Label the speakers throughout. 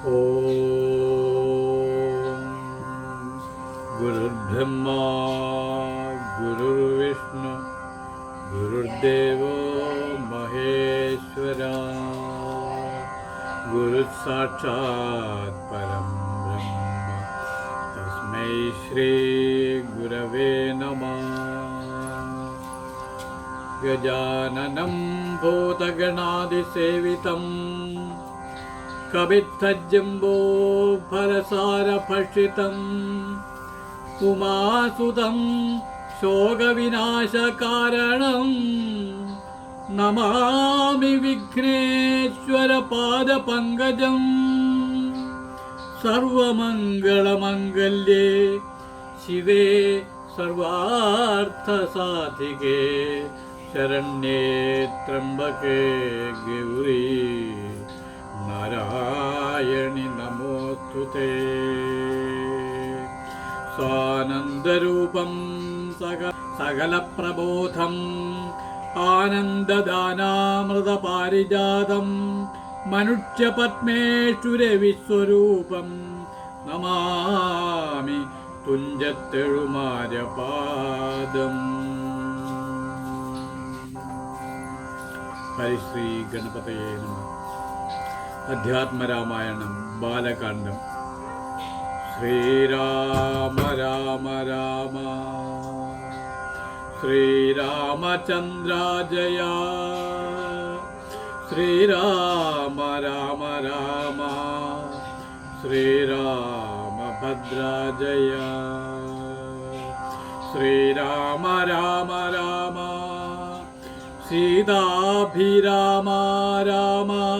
Speaker 1: ॐ गुरुर्ब्रह्मा गुरुर्विष्णु गुरुर्देवो महेश्वरा गुरुः साक्षात् परं ब्रह्म। तस्मै श्रीगुरवे नमः। गजाननं भूतगणादिसेवितम् कवित्थजम्बो फलसारभक्षितम् उमासुतं शोकविनाशकारणम् नमामि विघ्नेश्वरपादपङ्कजम् सर्वमङ्गलमङ्गल्ये शिवे सर्वार्थसाधिके शरण्ये त्र्यम्बके गौरी നാരായണി നമോസ്തുതേ. സ്വാനന്ദരൂപം സക സകലപ്രബോധം ആനന്ദദാനാമൃതപാരിജാതം മനുഷ്യപത്മേശ്വരവിസ്വരൂപം നമാമി തുഞ്ചത്തെഴുമാരപാദം ഹരിശ്രീ ഗണപതയേ നമ. അധ്യാത്മരാമായണം ബാലകാണ്ഡം ശ്രീരാമ രാമ രാമ. ശ്രീരാമചന്ദ്ര ജയ ശ്രീരാമ രാമ രാമ. ശ്രീരാമഭദ്ര ശ്രീരാമ രാമ രാമ. സീതാഭിരാമ രാമ.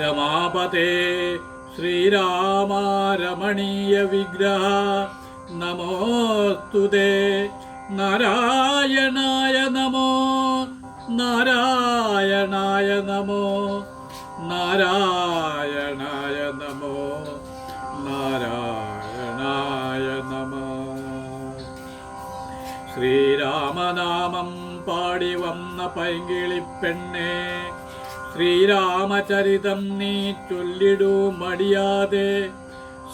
Speaker 1: രമാപതേ ശ്രീരാമാരമണീയ വിഗ്രഹ നമോസ്തുതേ നാരായണായ നമോ നാരായണായ നമോ നാരായണായ നമോ നാരായണായ നമോ ശ്രീരാമനാമം പാടി വന്ന പൈങ്കിളിപ്പെണ്ണെ ശ്രീരാമചരിതം നീ ചൊല്ലിടൂ മടിയാതെ.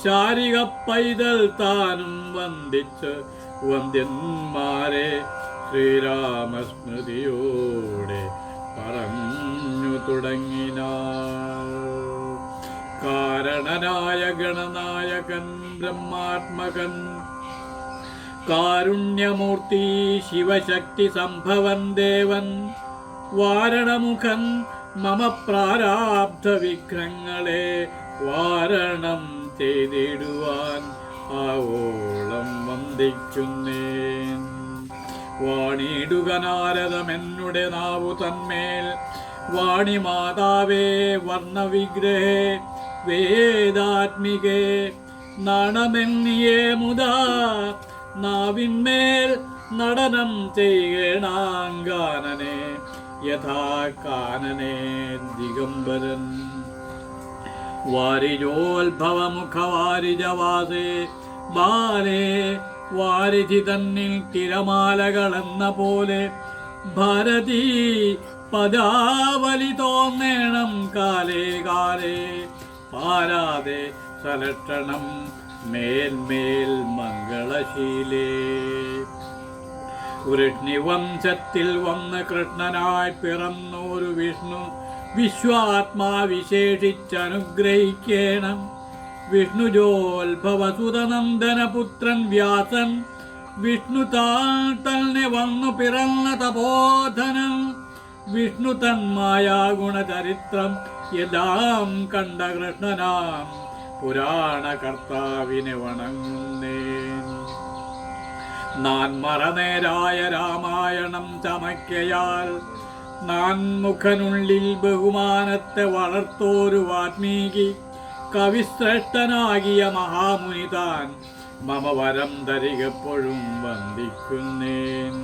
Speaker 1: ശാരിക പൈതൽ താനും വന്ദിച്ച് വന്ദ്യന്മാരെ ശ്രീരാമസ്മൃതിയോടെ പറഞ്ഞു തുടങ്ങിനാൾ. കാരണനായ ഗണനായകൻ ബ്രഹ്മാത്മകൻ കാരുണ്യമൂർത്തി ശിവശക്തി സംഭവൻ ദേവൻ വാരണമുഖൻ മമ പ്രാരാബ്ധ വിഘ്നങ്ങളെ വാരണം ചെയ്തിടുവാൻ ആവോളം വന്ദിക്കുന്നേൻ. വാണിടുക നാരദമെന്നുടെ നാവു തന്മേൽ. വാണി മാതാവേ വർണവിഗ്രഹേ വേദാത്മികേ നാണമെന്നിയേ മുതാ നാവിന്മേൽ നടനം ചെയ്യണാങ്കാനനെ. യഥാ കാനനേ ദിഗംബരൻ വാരിജോത്ഭവമുഖവാരിജവാസേ ബാലേ വാരിധി തന്നിൽ തിരമാലകളെന്ന പോലെ ഭാരതീ പദാവലി തോന്നേണം കാലേ കാലേ പാരാതെ സലക്ഷണം മേൽമേൽ മംഗളശീലേ. വൃഷ്ണിവംശത്തിൽ വന്ന് കൃഷ്ണനായി പിറന്നൊരു വിഷ്ണു വിശ്വാത്മാ വിശേഷിച്ചനുഗ്രഹിക്കേണം. വിഷ്ണുജോത്ഭവസുതനന്ദനപുത്രൻ വ്യാസൻ വിഷ്ണു തന്നെ വന്നു പിറന്ന തപോധനം വിഷ്ണു തന്മായ ഗുണചരിത്രം എല്ലാം കണ്ട കൃഷ്ണനാം പുരാണ കർത്താവിനെ വണങ്ങുന്നേൻ നാൻ മറനേരായ രാമായണം ചമയ്ക്കയാൽ നാൻമുഖനുള്ളിൽ ബഹുമാനത്തെ വളർത്തോരു വാത്മീകി കവിശ്രേഷ്ഠനാകിയ മഹാമുനി താൻ മമ വരം തരികപ്പോഴും വന്ദിക്കുന്നേൻ.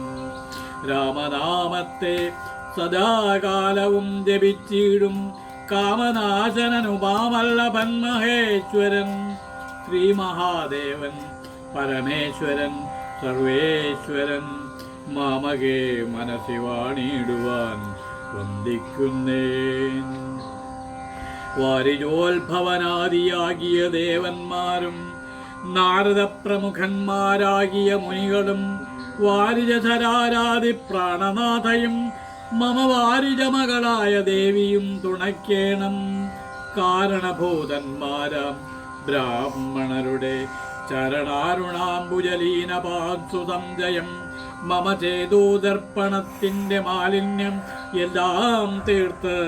Speaker 1: രാമനാമത്തെ സദാകാലവും ജപിച്ചിടും കാമനാശനനുപാമല്ലഭൻ മഹേശ്വരൻ. ശ്രീ മഹാദേവൻ പരമേശ്വരൻ സർവേശ്വരൻ മാമകേ മനസ്സി വാണിടുവാൻ വന്ദിക്കുന്നേൻ. വാരിജോത്ഭവനാദിയാകിയ ദേവന്മാരും നാരദ പ്രമുഖന്മാരാകിയ മുനികളും വാരിജധരാരാതി പ്രാണനാഥയും മമ വാരിജമകളായ ദേവിയും തുണയ്ക്കേണം കാരണഭൂതന്മാരാം ബ്രാഹ്മണരുടെ ചരണാരുണാംബുജലീനപാത്സു ജയം മമ ചേതോദർപ്പണത്തിന്റെ മാലിന്യം എല്ലാം തീർത്ത്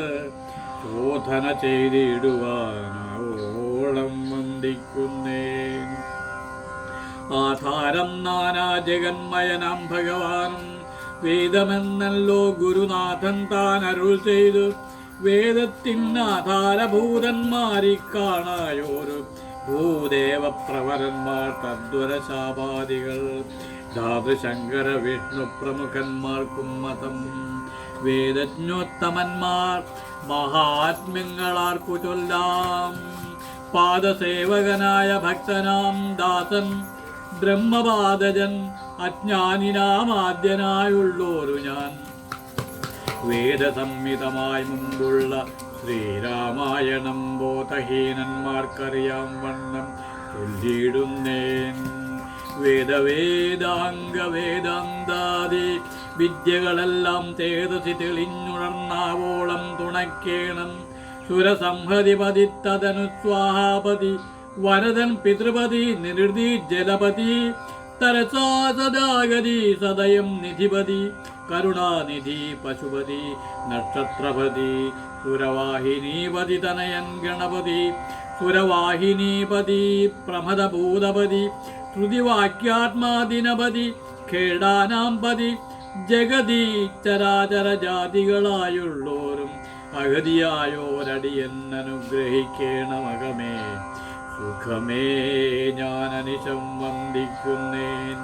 Speaker 1: ശോധന ചെയ്തിടുവാനോളം വന്ദിക്കുന്നേൻ. ആധാരം നാനാ ജഗന്മയനാം ഭഗവാനും വേദമെന്നല്ലോ ഗുരുനാഥൻ താൻ അരുൾ ചെയ്തു വേദത്തിനാധാരഭൂതന്മാരി കാണായോരു ഭൂദേവപ്രവരന്മാർ തദ്വരശാപാദികൾ ധാതുശങ്കര വിഷ്ണു പ്രമുഖന്മാർക്കും മതം. വേദജ്ഞോത്തമന്മാർ മഹാത്മ്യങ്ങളാർക്കു ചൊല്ലാം. പാദസേവകനായ ഭക്തനാം ദാസൻ ബ്രഹ്മപാദജൻ അജ്ഞാനിനാമാദ്യനായുള്ളോരു ഞാൻ. വേദസംഹിതമായി മുമ്പുള്ള ശ്രീരാമായണം ബോധഹീനന്മാർക്കറിയാം വണ്ണം ചൊല്ലിയിടുന്നേൻ. വേദവേദാംഗ വേദാന്താതി വിദ്യകളെല്ലാം തേതസി തെളിഞ്ഞുണർന്നാവോളം തുണയ്ക്കേണം സുരസംഹതിപതി തദനു സ്വാഹാപതി വരദൻ പിതൃപതി നിരുതി ജലപതി തരസാ സദാഗതി സദയം നിധിപതി. കരുണാനിധി പശുപതി നക്ഷത്രപതി സുരവാഹിനീപതി തനയൻ ഗണപതി സുരവാഹിനീപതി പ്രമദഭൂതപതി ശ്രുതിവാക്യാത്മാദിനപതി ഖേടാനാംപതി ജഗതി ചരാചര ജാതികളായുള്ളോരും അഗതിയായോരടിയൻ അനുഗ്രഹിക്കേണമകമേ സുഖമേ ഞാൻ അനിശം വന്ദിക്കുന്നേൻ.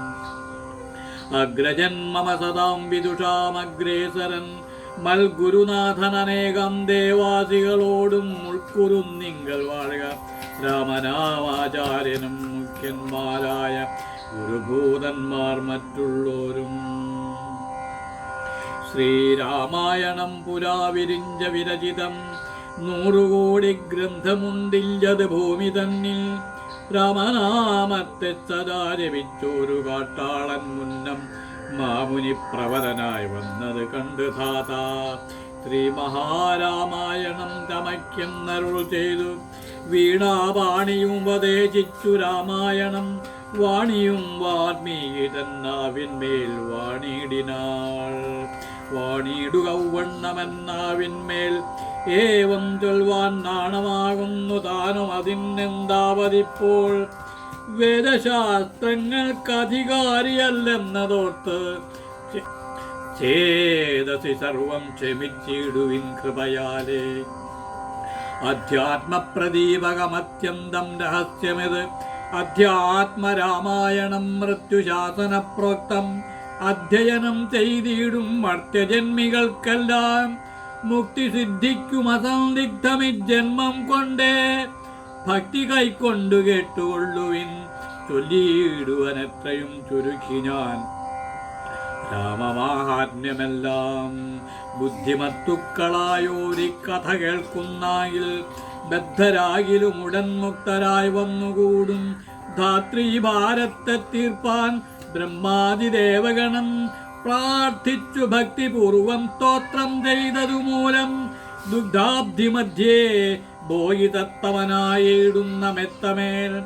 Speaker 1: അഗ്രജൻ മമ സദാം വിദുഷാമഗ്രേസരൻ മൽഗുരുനാഥനേകം ദേവാസികളോടും നിങ്ങൾ വാഴുക. രാമനാമാചാര്യനും മുഖ്യന്മാരായ ഗുരുഭൂതന്മാർ മറ്റുള്ളോരും. ശ്രീരാമായണം പുരാ വിരിഞ്ച വിരചിതം. നൂറുകോടി ഗ്രന്ഥമുണ്ടില്ലത് ഭൂമി തന്നിൽ. രാമനാമത്തെ സദാ രവിച്ചോരു കാട്ടാളൻ മുന്നം മാമുനി പ്രവരനായി വന്നത് കണ്ട് ധാത ശ്രീ മഹാരാമായണം തമയ്ക്കെന്നരുൾ ചെയ്തു. വീണാവാണിയും ഉപദേശിച്ചു രാമായണം. വാണിയും വാൽമീകി തന്നാവിന്മേൽ വാണിയിടിനാൾ വാണിയിടുക വണ്ണമെന്നാവിന്മേൽ ഏവം ചൊൽവാൻ നാണമാകുന്നു താനും അതിനെന്താവതിപ്പോൾ? വേദശാസ്ത്രങ്ങൾക്കധികാരിയല്ലെന്നതോർത്ത് ചേതസി സർവം ക്ഷമിച്ചിടുവിൻ കൃപയാലേ. അധ്യാത്മപ്രദീപകമത്യന്തം രഹസ്യമിത്. അധ്യാത്മരാമായണം മൃത്യുശാസന പ്രോക്തം അധ്യയനം ചെയ്തിടും മർത്യജന്മികൾക്കെല്ലാം. മുക്തി സിദ്ധിക്കും അസന്ദിഗ്ധമി ജന്മം കൊണ്ടേ. ഭക്തി കൈക്കൊണ്ടു കേട്ടുകൊള്ളുവിൻ ചൊല്ലിയിടുവനത്രയും ചുരുക്കി ഞാൻ രാമമാഹാത്മ്യമെല്ലാം ബുദ്ധിമത്തുക്കളായോരി കഥ കേൾക്കുന്നായിൽ ബദ്ധരാകിലും ഉടൻ മുക്തരായി വന്നുകൂടും. ധാത്രി ഭാരത്തെ തീർപ്പാൻ ബ്രഹ്മാതിദേവഗണം പ്രാർത്ഥിച്ചു ഭക്തിപൂർവം സ്തോത്രം ചെയ്തതു മൂലം ദുഗ്ധാബ്ധി മധ്യേ ബോയിതത്തവനായിടുന്ന മെത്തമേൽ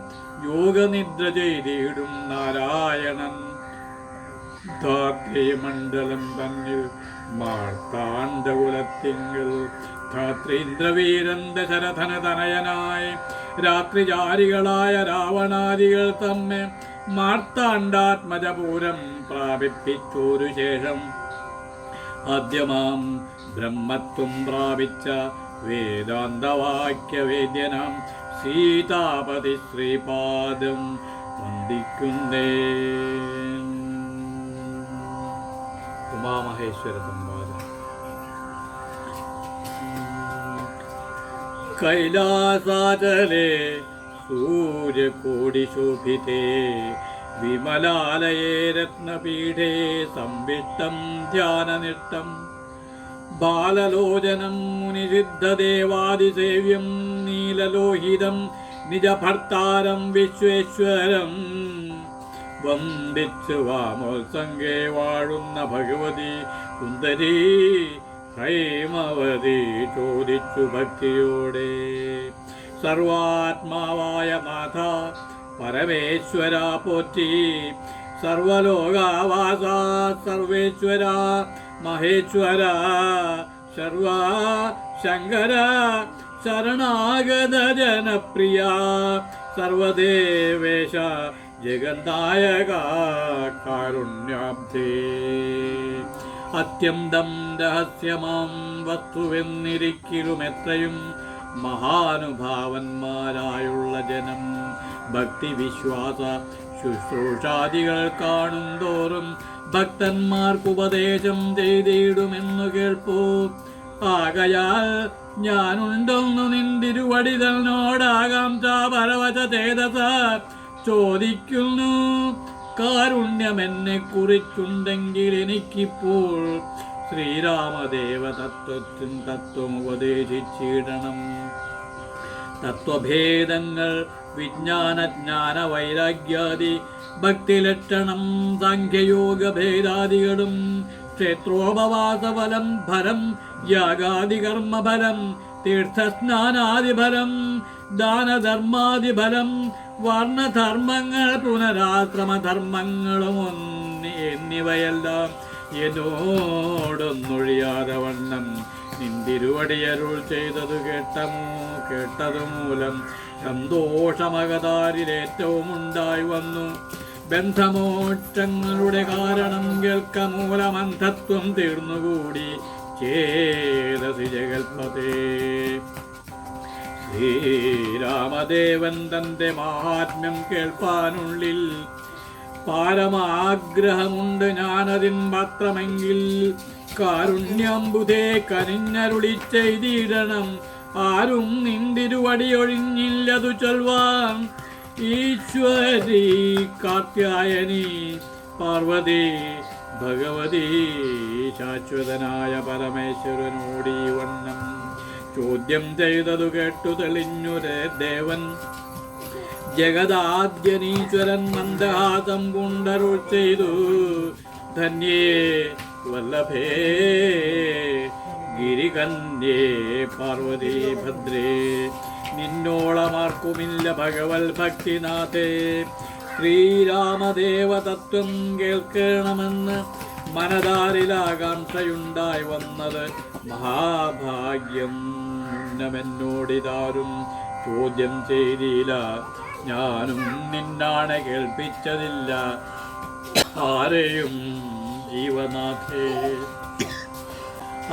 Speaker 1: യോഗനിദ്ര ചെയ്തിടും നാരായണൻ. ധാത്രിമണ്ഡലം തന്നിൽ മാർത്താണ്ഡകുലത്തിങ്കൽ ധാത്രീന്ദ്രവീരന്റെ ശരധനതനയനായി രാത്രിചാരികളായ രാവണാദികൾ തമ്മെ മാർത്താണ്ഡാത്മജപൂരം പ്രാപിപ്പിച്ചോരു ശേഷം ആദ്യമാം ബ്രഹ്മത്വം പ്രാപിച്ച വേദാന്തവാക്യവേദ്യനാം സീതാപതി ശ്രീപാദം വന്ദിക്കുന്നേ. ഉമാമഹേശ്വര സംവാദം. കൈലാസാചലേ സൂര്യകോടിശോഭിതേ വിമലാലയേ രത്നപീഠേ സംവിഷ്ടം ധ്യാനനിഷ്ടം ബാലലോചനം മുനിസിദ്ധദേവാദിസേവ്യം നീലലോഹിതം നിജഭർത്താരം വിശ്വേശ്വരം. വന്ദിച്ചു വാമോത്സംഗേ വാഴുന്ന ഭഗവതി സുന്ദരി ഹൈമവതി ചോദിച്ചു ഭക്തിയോടെ. സർവാത്മാവായ നാഥ പരമേശ്വര പോറ്റി. സർവലോകാവാസ സർവേശ്വര മഹേശ്വര. സർവ ശങ്കര ശരണാഗത ജനപ്രിയ സർവദേവേശ ജഗന്നായക കാരുണ്യാബ്ധേ അത്യന്തം രഹസ്യമാം വസ്തുവെന്നിരിക്കലുമെത്രയും മഹാനുഭാവന്മാരായുള്ള ജനം ഭക്തിവിശ്വാസ ശുശ്രൂഷാദികൾ കാണും തോറും ഭക്തന്മാർക്ക് ഉപദേശം ചെയ്തിടുമെന്നു കേൾപ്പൂ. ആകയാൽ ഞാനുണ്ടെന്നു നിന്തിരുവടിതനോടാകാം ചാപരവച ചേതസ ചോദിക്കുന്നു കാരുണ്യമെന്നെ കുറിച്ചുണ്ടെങ്കിൽ എനിക്കിപ്പോൾ ശ്രീരാമദേവ തത്വത്തിൻ തത്വം ഉപദേശിച്ചിടണം തത്വഭേദങ്ങൾ വിജ്ഞാനജ്ഞാന വൈരാഗ്യാദി ഭക്തിലക്ഷണം സംഖ്യയോഗ ഭേദാദികളും ക്ഷേത്രോപവാസഫലം ഫലം യാഗാദികർമ്മഫലം തീർത്ഥസ്നാനാദിഫലം ദാനധർമാദിഫലം വർണധർമ്മങ്ങൾ പുനരാശ്രമധർമ്മങ്ങളും എന്നിവയെല്ലാം എന്നോടൊന്നൊഴിയാതെ വണ്ണം നിന്തിരുവടിയരുൾ ചെയ്തതു കേട്ടമോ കേട്ടതു മൂലം സന്തോഷമകതാരിലേറ്റവും ഉണ്ടായി വന്നു. ബന്ധമോക്ഷങ്ങളുടെ കാരണം കേൾക്ക മൂലമന്ധത്വം തീർന്നുകൂടി. ചേതസി ജഗൽപതേ. ശ്രീരാമദേവൻ തന്റെ മഹാത്മ്യം കേൾപ്പാനുള്ളിൽ പാരമാഗ്രഹമുണ്ട് ഞാനതിൻ മാത്രമെങ്കിൽ കാരുണ്യംബുധേ കനിഞ്ഞരുളി ചെയ്തിടണം. ആരും നിന്തിരുവടിയൊഴിഞ്ഞില്ലതു ചൊൽവാൻ ഈശ്വരി കാത്യായനി പാർവതി ഭഗവതി ശാശ്വതനായ പരമേശ്വരനോടി വണ്ണം. ചോദ്യം ചെയ്തതു കേട്ടു തെളിഞ്ഞു ദേവൻ. ജഗദാദ്യനീശ്വരൻ മന്ദഹാസം കൊണ്ടരുൾ ചെയ്തു. ധന്യേ വല്ലഭേ ഗിരികന്യേ പാർവതി ഭദ്രേ നിന്നോളമാർക്കുമില്ല ഭഗവൽ ഭക്തിനാഥേ ശ്രീരാമദേവതത്വം കേൾക്കണമെന്ന് മനതാരിലാകാംക്ഷയുണ്ടായി വന്നത് മഹാഭാഗ്യം. മുന്നമെന്നോടിതാരും ചോദ്യം ചെയ്തില്ല. ഞാനും നിന്നാണ് കേൾപ്പിച്ചതില്ല. ആരെയും ജീവനാഥേ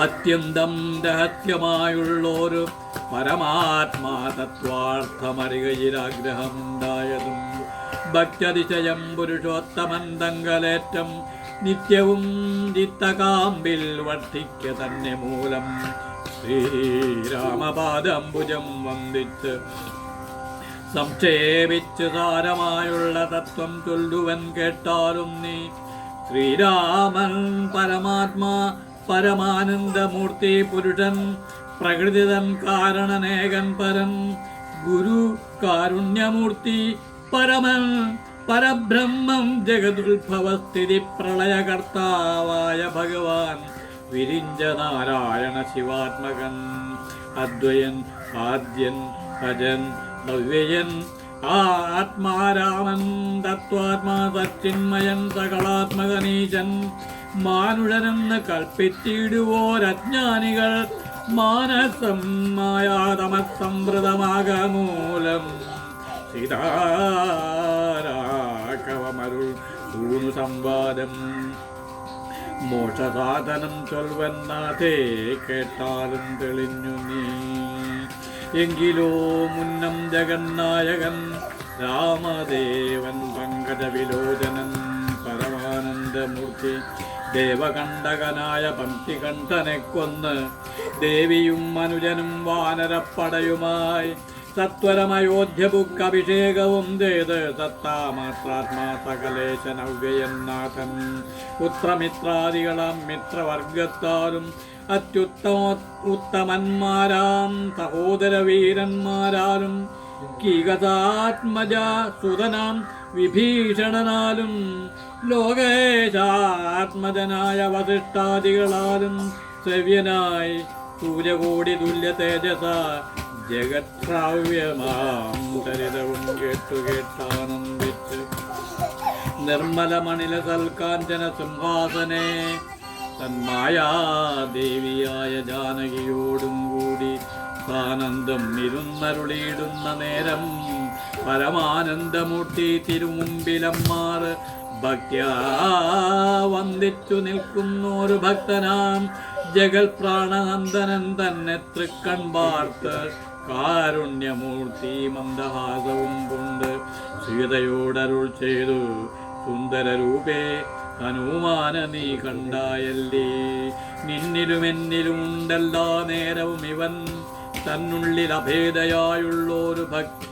Speaker 1: അത്യന്തം രഹസ്യമായുള്ളൊരു പരമാത്മാ തത്വാർത്ഥമറികയിലാഗ്രഹമുണ്ടായതും ഭക്തതിശയം പുരുഷോത്തമൻ തങ്കലേറ്റം നിത്യവും ചിത്തകാമ്പിൽ വർദ്ധിക്ക തന്നെ മൂലം ശ്രീരാമപാദംബുജം വന്ദിച്ച് സംക്ഷേപിച്ച് സാരമായുള്ള തത്വം ചൊല്ലുവൻ കേട്ടാലും നീ ശ്രീരാമൻ പരമാത്മാ പരമാനന്ദമൂർത്തി പുരുഷൻ പ്രകൃതിതൻ കാരണനേകൻ പരൻ ഗുരു കാരുണ്യമൂർത്തി പരമൻ പരബ്രഹ്മം ജഗതുത്ഭവസ്ഥിതി പ്രളയകർത്താവായ ഭഗവാൻ വിരിഞ്ച നാരായണ ശിവാത്മകൻ അദ്വയൻ ആദ്യൻ ഭജൻ ഭവ്യയൻ ആത്മാരാമൻ തത്വാത്മാ സകളാത്മകനീശൻ മാനുഷനെന്ന് കൽപ്പിച്ചിടുവോരജ്ഞാനികൾ മാനസം മായാതമസംവൃതമാകമൂലം സീതാരാഘവമരുൾ ൂണു സംവാദം മോക്ഷസാധനം ചൊൽവന്നാഥേ കേട്ടാലും തെളിഞ്ഞു നീ. എങ്കിലോ മുന്നം ജഗന്നായകൻ രാമദേവൻ പങ്കജവിലോചനൻ പരമാനന്ദമൂർത്തി ദേവകണ്ഠകനായ പംക്തികണ്ഠനെ കൊന്ന് ദേവിയും മനുജനും വാനരപ്പടയുമായി സത്വരമയോധ്യബുക്ക് അഭിഷേകവും ചെയ്ത് സത്താമാത്രാത്മാ സകലേശനവ്യയനാഥൻ പുത്രമിത്രാദികളാം മിത്രവർഗത്താലും അത്യുത്തമ ഉത്തമന്മാരാം സഹോദര വീരന്മാരാലും കീകതാത്മജ സുതനാം വിഭീഷണനാലും ലോകേശാത്മജനായ വസിഷ്ഠാദികളാലും ശ്രവ്യനായി സൂര്യകോടി തുല്യ തേജസ ജഗത്രാവ്യമാം ചരിതവും കേട്ടു കേട്ടാനന്ദിച്ച്. നിർമ്മലമണില സൽക്കാഞ്ചന സിംഹാസനെ തന്മായാദേവിയായ ജാനകിയോടും കൂടി ആനന്ദം ഇരുന്നരുളിയിടുന്ന നേരം പരമാനന്ദമൂർത്തി തിരുമുമ്പിലമ്മാർ ഭക്യാ വന്ദിച്ചു നിൽക്കുന്നൊരു ഭക്തനാം ജഗൽ പ്രാണനന്ദനൻ തന്നെ തൃക്കൺ പാർത്ത് കാരുണ്യമൂർത്തി മന്ദഹാസവും കൊണ്ട് സീതയോടരുൾ ചെയ്തു സുന്ദരരൂപേ ഹനുമാന നീ കണ്ടായല്ലേ? നിന്നിലും എന്നിലും നേരവും ഇവൻ. തന്നുള്ളിൽ അഭേദയായുള്ളൊരു ഭക്തി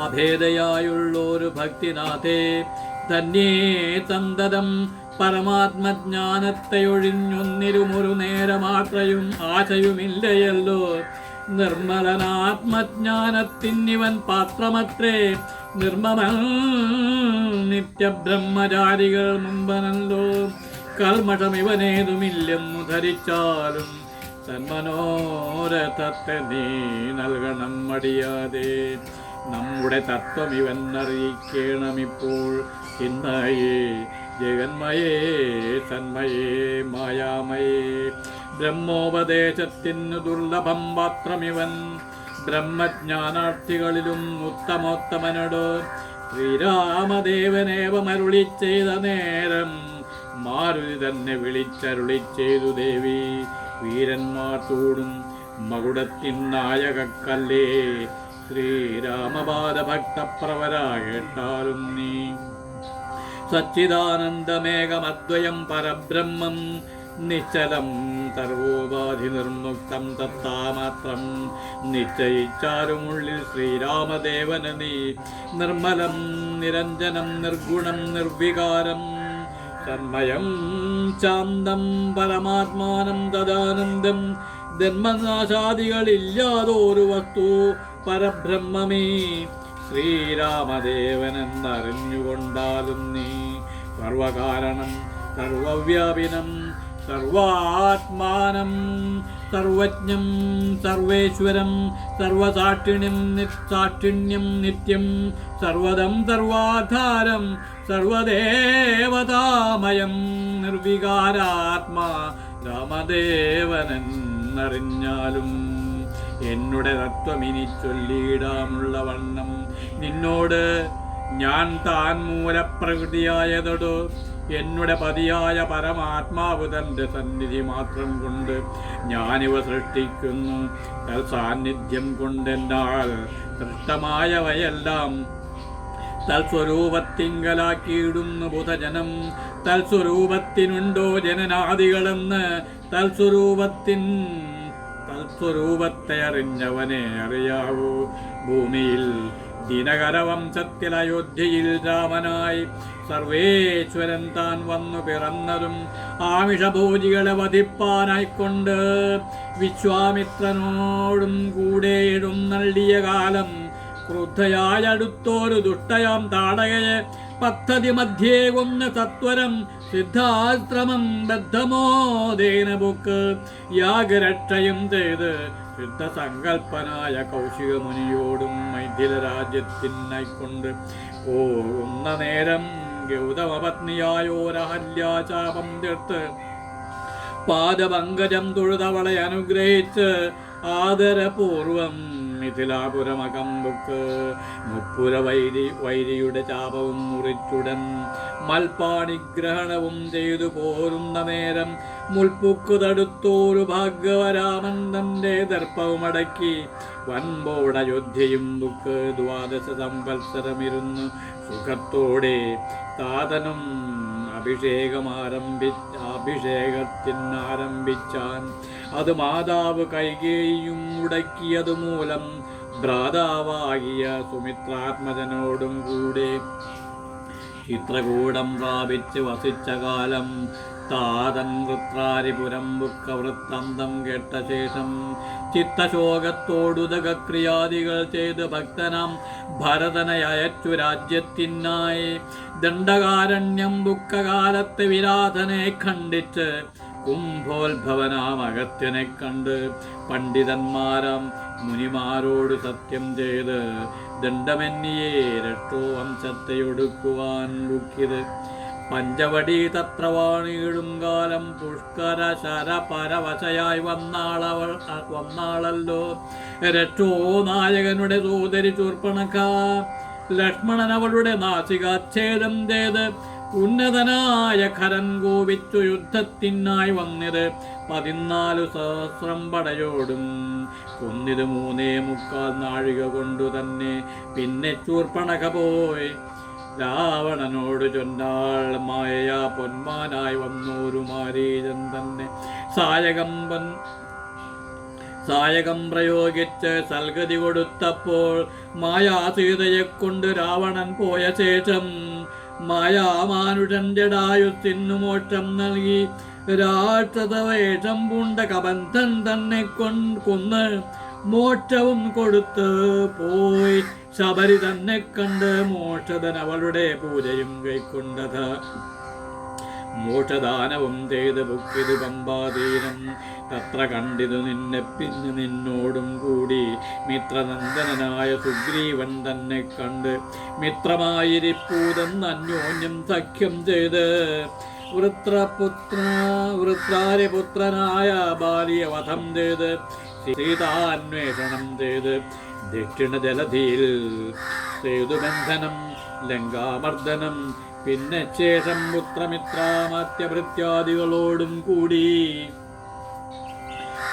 Speaker 1: അഭേദയായുള്ളൊരു ഭക്തിനാഥേ തന്നെ തന്തതം പരമാത്മജ്ഞാനത്തെ ഒഴിഞ്ഞൊന്നിരുമൊരു നേരമാത്രയും ആശയുമില്ലയല്ലോ. നിർമ്മലനാത്മജ്ഞാനത്തിനിവൻ പാത്രമത്രേ നിർമ്മമൽ നിത്യബ്രഹ്മചാരികൾ മുമ്പനല്ലോ. കൽമഠം ഇവനേതുമില്ലെന്ന് ധരിച്ചാലും തന്മനോരഥത്തെ നീ നൽകണം മടിയാതെ. നമ്മുടെ തത്വം ഇവൻ അറിയിക്കണമിപ്പോൾ ചിന്മയേ ജഗന്മയേ തന്മയേ മായാമയേ. ബ്രഹ്മോപദേശത്തിനു ദുർലഭം പാത്രമിവൻ ബ്രഹ്മജ്ഞാനാർത്ഥികളിലും ഉത്തമോത്തമനോട്. ശ്രീരാമദേവനേവമരുളി ചെയ്ത നേരം മാരുതി തന്നെ വിളിച്ചരുളി ചെയ്തു ദേവി. വീരന്മാർ തോടും മകുടത്തിൻ നായകക്കല്ലേ. ശ്രീരാമപാദ ഭക്തപ്രവര കേട്ടാലും നീ. സച്ചിദാനന്ദമേകമദ്വയം പരബ്രഹ്മം നിശ്ചലം സർവോപാധി നിർമുക്തം തത്താമാത്രം. നിശ്ചയിച്ചാലുമുള്ളിൽ ശ്രീരാമദേവന നീ. നിർമ്മലം നിരഞ്ജനം നിർഗുണം നിർവികാരം. തന്മയം ശാന്തം പരമാത്മാനം തദാനന്ദം. ജന്മനാശാദികളില്ലാതൊരു വസ്തു പരബ്രഹ്മമേ. ശ്രീരാമദേവനെന്നറിഞ്ഞുകൊണ്ടാലും നീ സർവകാരണം സർവവ്യാപിനം സർവാത്മാനം സർവജ്ഞം സർവേശ്വരം സർവസാക്ഷിണ്യം നിസാക്ഷിണ്യം നിത്യം സർവദം സർവാധാരം സർവദേവതാമയം നിർവികാരാത്മാ രാമദേവനെന്നറിഞ്ഞാലും. എന്നുടെ തത്വമിനി ചൊല്ലിയിടാമുള്ള വണ്ണം നിന്നോട് ഞാൻ താൻ മൂലപ്രകൃതിയായതോട് എന്നുടെ പതിയായ പരമാത്മാവ് തന്റെ സന്നിധി മാത്രം കൊണ്ട് ഞാനിവ സൃഷ്ടിക്കുന്നു സാന്നിധ്യം കൊണ്ടെന്നാൽ സൃഷ്ടമായവയെല്ലാം തൽസ്വരൂപത്തിങ്കലാക്കിയിടുന്നു ബുധജനം തൽസ്വരൂപത്തിനുണ്ടോ ജനനാദികളെന്ന് തൽസ്വരൂപത്തിൻ തൽസ്വരൂപത്തെ അറിഞ്ഞവനെ അറിയാവൂ. ഭൂമിയിൽ ദിനകരവംശത്തിൽ അയോധ്യയിൽ രാമനായി സർവേശ്വരൻ താൻ വന്നു പിറന്നതും ആമിഷഭൂജികളെ വധിപ്പാനായിക്കൊണ്ട് വിശ്വാമിത്രനോടും കൂടെ നൽകിയ കാലം ക്രുദ്ധയായടുത്തോരു ദുഷ്ടയാം താടകയെ പദ്ധതി മധ്യേ കൊന്ന സത്വരം സിദ്ധാശ്രമം ബദ്ധമോദേന ബുക്ക്. യാഗരക്ഷയും ചെയ്ത് സിദ്ധസങ്കൽപ്പനായ കൗശിക മുനിയോടും മൈഥില രാജ്യത്തിനായിക്കൊണ്ട് പോകുന്ന നേരം ഗൗതമപത്നിയായോരഹല്യാചാപം തീർത്ത് പാദപങ്കജം തൊഴുതവളെ അനുഗ്രഹിച്ച് ആദരപൂർവം മിഥിലാപുരമകമ്പുക്ക് മുപ്പുര വൈരി വൈരിയുടെ ചാപവും മുറിച്ചുടൻ മൽപ്പാണിഗ്രഹണവും ചെയ്തു പോരുന്ന നേരം മുൾപ്പുക്കു തടുത്തോരു ഭാഗ്യവരാമൻ ദർപ്പവുമടക്കി വൻപോടയോധ്യയും ബുക്ക് ദ്വാദശ സംവത്സരമിരുന്നു സുഖത്തോടെ താതനും അഭിഷേകമാരംഭി അഭിഷേകത്തിനാരംഭിച്ചാൻ. അത് മാതാവ് കൈകേയും മുടക്കിയത് മൂലം ഭ്രാതാവാകിയ സുമിത്രാത്മജനോടും കൂടെ ചിത്രകൂടം പ്രാപിച്ച് വസിച്ച കാലം താതൻ വൃത്രാരിപുരം ബുക്ക വൃത്താന്തം കേട്ട ശേഷം ചിത്തശോകത്തോടുതകക്രിയാദികൾ ചെയ്ത് ഭക്തനാം ഭരതനയച്ചു രാജ്യത്തിനായി. ദണ്ഡകാരണ്യം ദുഃഖകാലത്തെ വിരാധനെ ഖണ്ഡിച്ച് കുംഭോത്ഭവനാം അഗത്യനെ കണ്ട് പണ്ഡിതന്മാരാം മുനിമാരോട് സത്യം ചെയ്ത് ദണ്ഡമെന്നിയെ രക്ഷോ വംശത്തെ ഒടുക്കുവാൻ പഞ്ചവടി തത്രവാണിയിടും കാലം പുഷ്കര ശര പരവശയായി വന്നാളവൾ വന്നാളല്ലോ. രക്ഷോ നായകനുടെ സോദരി ചൂർപ്പണക്ക ലക്ഷ്മണൻ അവളുടെ നാസികാച്ഛേദം ചെയ്ത് ഉന്നതനായ ഖരൻ കോപിച്ചു യുദ്ധത്തിനായി വന്നിത്. പതിനാലു സഹസ്രം പടയോടും. കൊന്നിത് മൂന്നേ മുക്കാൽ നാഴിക കൊണ്ടു തന്നെ. പിന്നെ ചൂർപ്പണക പോയി. രാവണനോട് ചൊന്നാൾ മായ പൊന്മാനായി വന്നൂരു മാരീചൻ തന്നെ. സായകമ്പൻ പൊൻ സായകം പ്രയോഗിച്ച് സൽഗതി കൊടുത്തപ്പോൾ മായാസീതയെ കൊണ്ട് രാവണൻ പോയ ശേഷം മായാമാനുഷന്റെ ഡായുത്തിനു മോക്ഷം നൽകി. രാക്ഷസവേഷം പൂണ്ട കബന്ധൻ തന്നെ കൊണ്ട് കൊന്ന് മോക്ഷവും കൊടുത്ത് പോയി. ശബരി തന്നെ കണ്ട് മോക്ഷതൻ അവളുടെ പൂജയും കൈക്കൊണ്ടത്. മോക്ഷദാനവും ചെയ്ത് ബുക്കിത് പമ്പാതീരം തത്ര കണ്ടിതു നിന്നെ പിന്നെ നിന്നോടും കൂടി. മിത്രനന്ദനായ സുഗ്രീവൻ തന്നെ കണ്ട് മിത്രമായിരിപ്പൂതെന്ന് അന്യോന്യം സഖ്യം ചെയ്ത്. വൃത്രപുത്ര വൃത്രാരിപുത്രനായ ബാലിയ വധം ചെയ്ത്. സീതാന്വേഷണം ചെയ്ത് ദക്ഷിണ ജലധിയിൽ സേതുബന്ധനം ലങ്കാമർദ്ദനം പിന്നെ ശേഷം പുത്രമിത്രാമത്യഭൃത്യാദികളോടും കൂടി.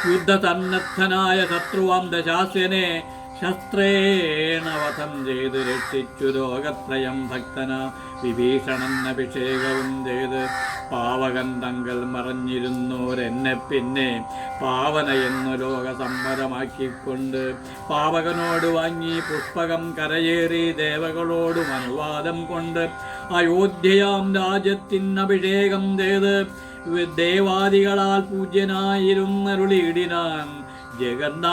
Speaker 1: യുദ്ധസന്നദ്ധനായ ശത്രുവാം ദശാസ്യനെ ശസ്ത്രേണ വധം ചെയ്ത് രക്ഷിച്ചു ലോകത്രയം ഭക്തന. വിഭീഷണൻ അഭിഷേകവും ചെയ്ത് പാവകൻ തങ്കൽ മറഞ്ഞിരുന്നോരെന്നെ പിന്നെ പാവന എന്നു ലോക സമ്മതമാക്കിക്കൊണ്ട് പാവകനോട് വാങ്ങി പുഷ്പകം കരയേറി ദേവകളോടും അനുവാദം കൊണ്ട് അയോധ്യയാം രാജ്യത്തിന് അഭിഷേകം ചെയ്ത് ദേവാദികളാൽ പൂജ്യനായിരുന്നരുളിയിടിനാൻ ജഗന്നാഥൻ.